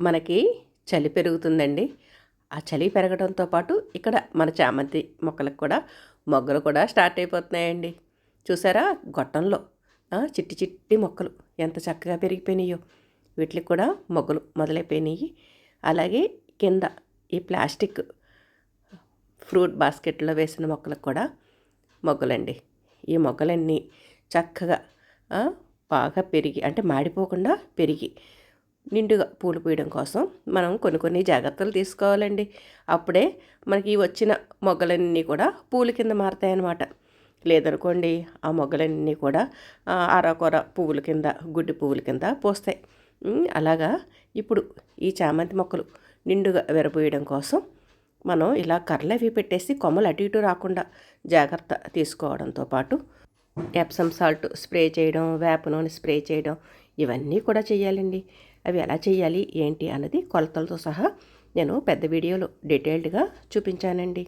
మనకి చలి పెరుగుతుందండి. ఆ చలి పెరగడంతో పాటు ఇక్కడ మన చామంతి మొక్కలకు కూడా మొగ్గలు కూడా స్టార్ట్ అయిపోతున్నాయండి. చూసారా? గొట్టంలో చిట్టి చిట్టి మొక్కలు ఎంత చక్కగా పెరిగిపోయినాయో. వీటికి కూడా మొగ్గలు మొదలైపోయినాయి. అలాగే కింద ఈ ప్లాస్టిక్ ఫ్రూట్ బాస్కెట్లో వేసిన మొక్కలకు కూడా మొగ్గలండి. ఈ మొగ్గలన్నీ చక్కగా బాగా పెరిగి అంటే మాడిపోకుండా పెరిగి నిండుగా పూలు పూయడం కోసం మనం కొన్ని కొన్ని జాగ్రత్తలు తీసుకోవాలండి. అప్పుడే మనకి వచ్చిన మొగ్గలన్నీ కూడా పూల కింద మారతాయన్నమాట. లేదనుకోండి ఆ మొగ్గలన్నీ కూడా ఆ, అరకొర పువ్వుల కింద గుడ్డి పువ్వుల కింద పోస్తాయి. అలాగా ఇప్పుడు ఈ చామంతి మొక్కలు నిండుగా విరబోయడం కోసం మనం ఇలా కర్రలు అవి పెట్టేసి కొమ్మలు అటు ఇటు రాకుండా జాగ్రత్త తీసుకోవడంతో పాటు ఎప్సమ్ సాల్ట్ స్ప్రే చేయడం వేప నూనె స్ప్రే చేయడం ఇవన్నీ కూడా చేయాలండి అవి ఎలా చేయాలి ఏంటి అన్నది కొలతలతో సహా నేను పెద్ద వీడియోలో డీటెయిల్డ్గా చూపించానండి.